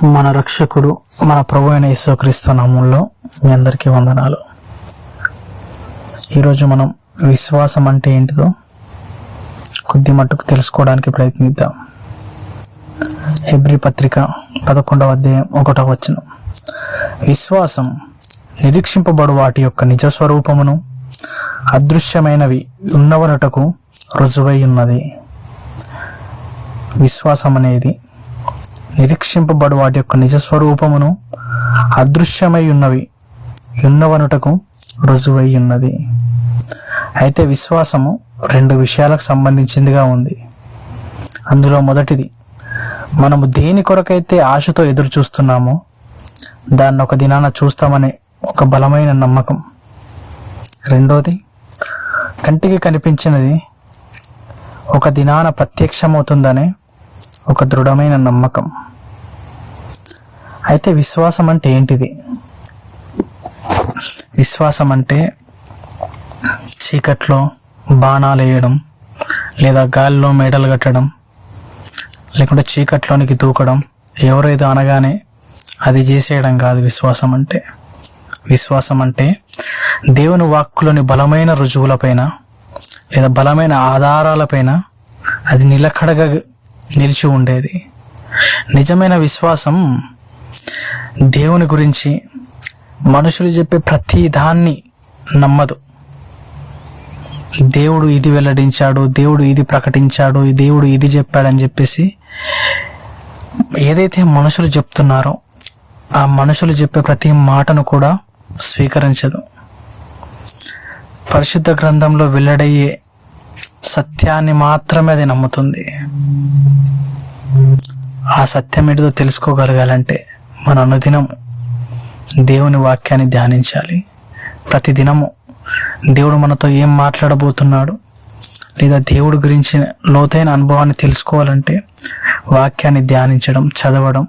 మన రక్షకుడు మన ప్రభు అయిన యేసుక్రీస్తు నామంలో మీ అందరికీ వందనాలు. ఈరోజు మనం విశ్వాసం అంటే ఏంటిదో కొద్ది మట్టుకు తెలుసుకోవడానికి ప్రయత్నిద్దాం. హెబ్రి పత్రిక పదకొండవ అధ్యాయం ఒకటవ వచనం. విశ్వాసం నిరీక్షింపబడు వాటి యొక్క నిజ స్వరూపమును అదృశ్యమైనవి ఉన్నవనటకు రుజువై ఉన్నది. విశ్వాసం అనేది నిరీక్షింపబడు వాటి యొక్క నిజ స్వరూపమును అదృశ్యమై ఉన్నవి ఉన్నవనుటకు రుజువై ఉన్నది. అయితే విశ్వాసము రెండు విషయాలకు సంబంధించిందిగా ఉంది. అందులో మొదటిది మనము దేని కొరకైతే ఆశతో ఎదురు చూస్తున్నామో దాన్ని ఒక దినాన చూస్తామనే ఒక బలమైన నమ్మకం. రెండోది కంటికి కనిపించినది ఒక దినాన ప్రత్యక్షమవుతుందనే ఒక దృఢమైన నమ్మకం. అయితే విశ్వాసం అంటే ఏంటిది? విశ్వాసం అంటే చీకట్లో బాణాలు వేయడం లేదా గాలిలో మేడలు కట్టడం లేకుంటే చీకట్లోనికి దూకడం ఎవరేదో అనగానే అది చేసేయడం కాదు విశ్వాసం అంటే. విశ్వాసం అంటే దేవుని వాక్కులోని బలమైన రుజువులపైన లేదా బలమైన ఆధారాలపైన అది నిలకడగా నిలిచి ఉండేది. నిజమైన విశ్వాసం దేవుని గురించి మనుషులు చెప్పే ప్రతి దాన్ని నమ్మదు. దేవుడు ఇది వెల్లడించాడు దేవుడు ఇది ప్రకటించాడు దేవుడు ఇది చెప్పాడని చెప్పేసి ఏదైతే మనుషులు చెప్తున్నారో ఆ మనుషులు చెప్పే ప్రతి మాటను కూడా స్వీకరించదు. పరిశుద్ధ గ్రంథంలో వెల్లడయ్యే సత్యాన్ని మాత్రమే అది నమ్ముతుంది. ఆ సత్యం ఏంటిదో తెలుసుకోగలగాలంటే మన అనుదినం దేవుని వాక్యాన్ని ధ్యానించాలి. ప్రతిదినము దేవుడు మనతో ఏం మాట్లాడబోతున్నాడు లేదా దేవుడి గురించి లోతైన అనుభవాన్ని తెలుసుకోవాలంటే వాక్యాన్ని ధ్యానించడం చదవడం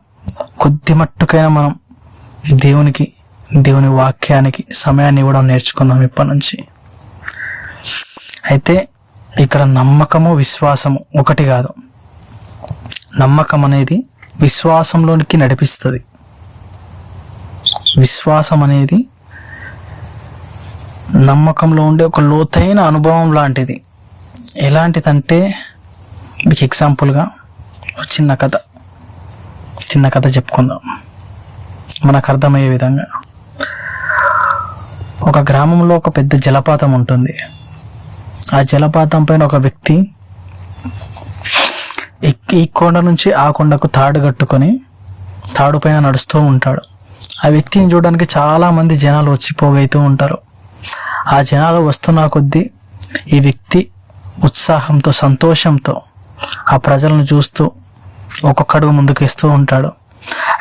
కొద్ది మట్టుకైనా మనం దేవునికి దేవుని వాక్యానికి సమయాన్ని ఇవ్వడం నేర్చుకుందాం ఇప్పటి నుంచి. అయితే ఇక్కడ నమ్మకము విశ్వాసము ఒకటి కాదు. నమ్మకం అనేది విశ్వాసంలోనికి నడిపిస్తుంది. విశ్వాసం అనేది నమ్మకంలో ఉండే ఒక లోతైన అనుభవం లాంటిది. ఎలాంటిదంటే మీకు ఎగ్జాంపుల్గా చిన్న కథ. చిన్న కథ చెప్పుకుందాం. మనకు అర్థమయ్యే విధంగా. ఒక గ్రామంలో ఒక పెద్ద జలపాతం ఉంటుంది. ఆ జలపాతం పైన ఒక వ్యక్తి ఎక్కి ఈ కొండ నుంచి ఆ కొండకు తాడు కట్టుకొని తాడు పైన నడుస్తూ ఉంటాడు. ఆ వ్యక్తిని చూడడానికి చాలామంది జనాలు వచ్చి పోగైతూ ఉంటారు. ఆ జనాలు వస్తున్న కొద్దీ ఈ వ్యక్తి ఉత్సాహంతో సంతోషంతో ఆ ప్రజలను చూస్తూ ఒక్కొక్కడు ముందుకేస్తూ ఉంటాడు.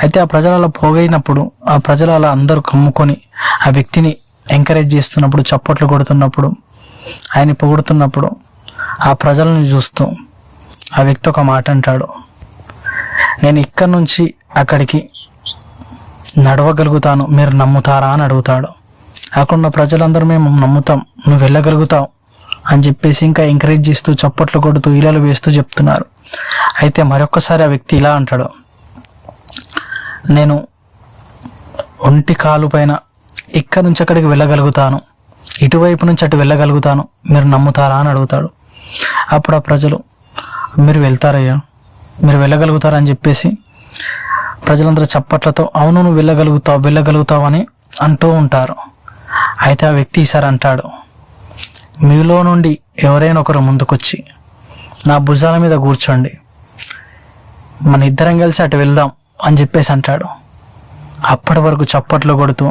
అయితే ఆ ప్రజలు అలా పోగైనప్పుడు ఆ ప్రజలు అలా అందరూ కమ్ముకొని ఆ వ్యక్తిని ఎంకరేజ్ చేస్తున్నప్పుడు చప్పట్లు కొడుతున్నప్పుడు ఆయన పొగుడుతున్నప్పుడు ఆ ప్రజలను చూస్తూ ఆ వ్యక్తి ఒక మాట అంటాడు. నేను ఇక్కడి నుంచి అక్కడికి నడవగలుగుతాను మీరు నమ్ముతారా అని అడుగుతాడు. అక్కడున్న ప్రజలందరూ మేము నమ్ముతాం నువ్వు వెళ్ళగలుగుతావు అని చెప్పేసి ఇంకా ఎంకరేజ్ చేస్తూ చప్పట్లు కొడుతూ ఇలాలు వేస్తూ చెప్తున్నారు. అయితే మరొకసారి ఆ వ్యక్తి ఇలా అంటాడు. నేను ఒంటి కాలు పైన ఇక్కడి నుంచి అక్కడికి వెళ్ళగలుగుతాను ఇటువైపు నుంచి అటు వెళ్ళగలుగుతాను మీరు నమ్ముతారా అని అడుగుతాడు. అప్పుడు ఆ ప్రజలు మీరు వెళ్తారయ్యా మీరు వెళ్ళగలుగుతారని చెప్పేసి ప్రజలందరూ చప్పట్లతో అవును నువ్వు వెళ్ళగలుగుతావు వెళ్ళగలుగుతావు అని అంటూ ఉంటారు. అయితే ఆ వ్యక్తి ఈసారి అంటాడు మీలో నుండి ఎవరైనా ఒకరు ముందుకొచ్చి నా భుజాల మీద కూర్చోండి. మన ఇద్దరం కలిసి అటు వెళ్దాం అని చెప్పేసి అంటాడు. అప్పటి వరకు చప్పట్లు కొడుతూ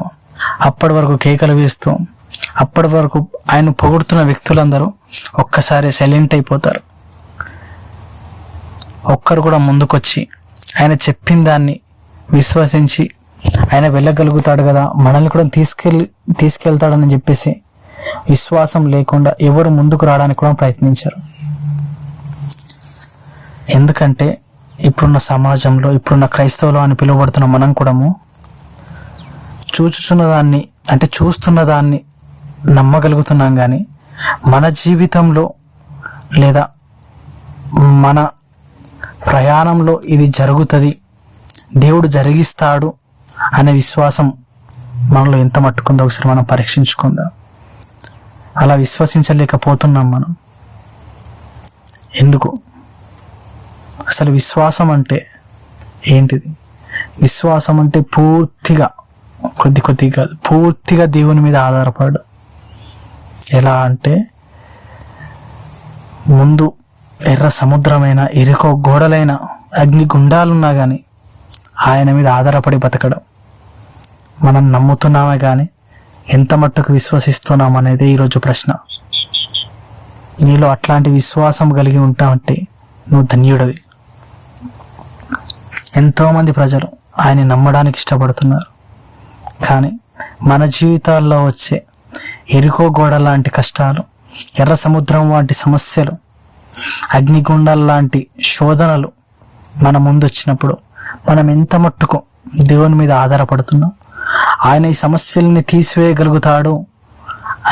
అప్పటి వరకు కేకలు వేస్తూ అప్పటి వరకు ఆయన పొగుడుతున్న వ్యక్తులందరూ ఒక్కసారి సైలెంట్ అయిపోతారు. ఒక్కరు కూడా ముందుకొచ్చి ఆయన చెప్పిన దాన్ని విశ్వసించి ఆయన వెళ్ళగలుగుతాడు కదా. మనల్ని కూడా తీసుకెళ్ళి తీసుకెళ్తాడని చెప్పేసి విశ్వాసం లేకుండా ఎవరు ముందుకు రావడానికి కూడా ప్రయత్నించారు. ఎందుకంటే ఇప్పుడున్న సమాజంలో ఇప్పుడున్న క్రైస్తవులు అని పిలువబడుతున్న మనం కూడాము చూచుచున్న దాన్ని అంటే చూస్తున్న దాన్ని నమ్మగలుగుతున్నాం కానీ మన జీవితంలో లేదా మన ప్రయాణంలో ఇది జరుగుతుంది దేవుడు జరిగిస్తాడు అనే విశ్వాసం మనలో ఎంత మట్టుకుందో ఒకసారి మనం పరీక్షించుకుందాం. అలా విశ్వసించలేకపోతున్నాం మనం. ఎందుకు? అసలు విశ్వాసం అంటే ఏంటిది? విశ్వాసం అంటే పూర్తిగా కొద్ది కొద్ది కాదు పూర్తిగా దేవుని మీద ఆధారపడు ఎలా అంటే ముందు ఎర్ర సముద్రమైన ఎరుకో గోడలైన అగ్ని గుండాలున్నా కానీ ఆయన మీద ఆధారపడి బతకడం. మనం నమ్ముతున్నామే కానీ ఎంత మట్టుకు విశ్వసిస్తున్నాం అనేది ఈరోజు ప్రశ్న. నీలో అట్లాంటి విశ్వాసం కలిగి ఉంటావంటే నువ్వు ధన్యుడవి. ఎంతోమంది ప్రజలు ఆయన నమ్మడానికి ఇష్టపడుతున్నారు. కానీ మన జీవితాల్లో వచ్చే ఎరుకో గోడ లాంటి కష్టాలు ఎర్ర సముద్రం వంటి సమస్యలు అగ్నిగుండాల లాంటి శోధనలు మన ముందు వచ్చినప్పుడు మనం ఎంత మట్టుకు దేవుని మీద ఆధారపడుతున్నాం? ఆయన ఈ సమస్యల్ని తీసివేయగలుగుతాడు?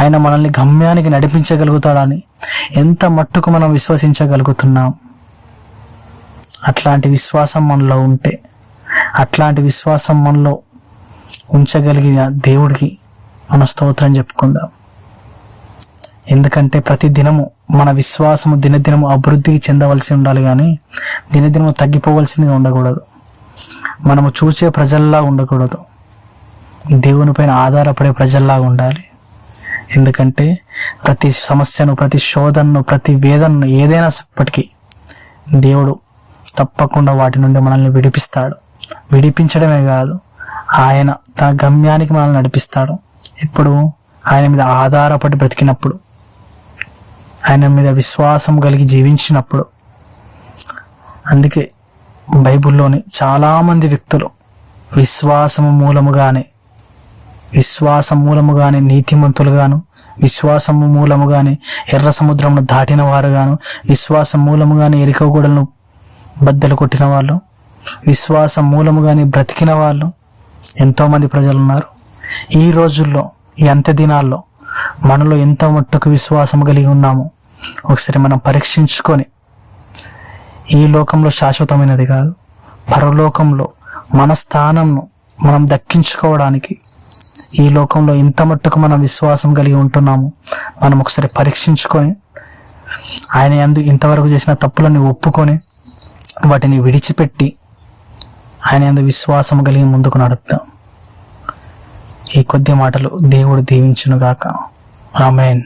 ఆయన మనల్ని గమ్యానికి నడిపించగలుగుతాడని ఎంత మట్టుకు మనం విశ్వసించగలుగుతున్నాం? అట్లాంటి విశ్వాసం మనలో ఉంటే అట్లాంటి విశ్వాసం మనలో ఉంచగలిగిన దేవుడికి మన స్తోత్రం చెప్పుకుందాం. ఎందుకంటే ప్రతి దినము మన విశ్వాసము దినదినము అభివృద్ధికి చెందవలసి ఉండాలి కానీ దినదినము తగ్గిపోవలసిందిగా ఉండకూడదు. మనము చూసే ప్రజల్లా ఉండకూడదు. దేవునిపైన ఆధారపడే ప్రజల్లాగా ఉండాలి. ఎందుకంటే ప్రతి సమస్యను ప్రతి శోధనను ప్రతి వేదనను ఏదైనా ఇప్పటికీ దేవుడు తప్పకుండా వాటి నుండి మనల్ని విడిపిస్తాడు. విడిపించడమే కాదు ఆయన తన గమ్యానికి మనల్ని నడిపిస్తాడు. ఇప్పుడు ఆయన మీద ఆధారపడి బ్రతికినప్పుడు ఆయన మీద విశ్వాసం కలిగి జీవించినప్పుడు అందుకే బైబిల్లోని చాలామంది వ్యక్తులు విశ్వాసము మూలముగానే విశ్వాసం మూలముగానే నీతిమంతులుగాను విశ్వాసము మూలముగానే ఎర్ర సముద్రమును దాటిన వారుగాను విశ్వాసం మూలముగానే ఎరికగూడలను బద్దలు కొట్టిన వాళ్ళు విశ్వాసం మూలముగానే బ్రతికిన వాళ్ళు ఎంతోమంది ప్రజలు ఉన్నారు ఈ రోజుల్లో ఈ అంత్య దినాల్లో మనలో ఎంత మట్టుకు విశ్వాసం కలిగి ఉన్నామో. ఒకసారి మనం పరీక్షించుకొని ఈ లోకంలో శాశ్వతమైనది కాదు. పరలోకంలో మన స్థానంను మనం దక్కించుకోవడానికి ఈ లోకంలో ఇంత మట్టుకు మనం విశ్వాసం కలిగి ఉంటున్నాము. మనం ఒకసారి పరీక్షించుకొని ఆయన ఎందు ఇంతవరకు చేసిన తప్పులని ఒప్పుకొని వాటిని విడిచిపెట్టి ఆయన ఎందు విశ్వాసం కలిగి ముందుకు నడుపుతాం ఈ కొద్ది మాటలు దేవుడు దీవించునుగాక. ఆమెన్.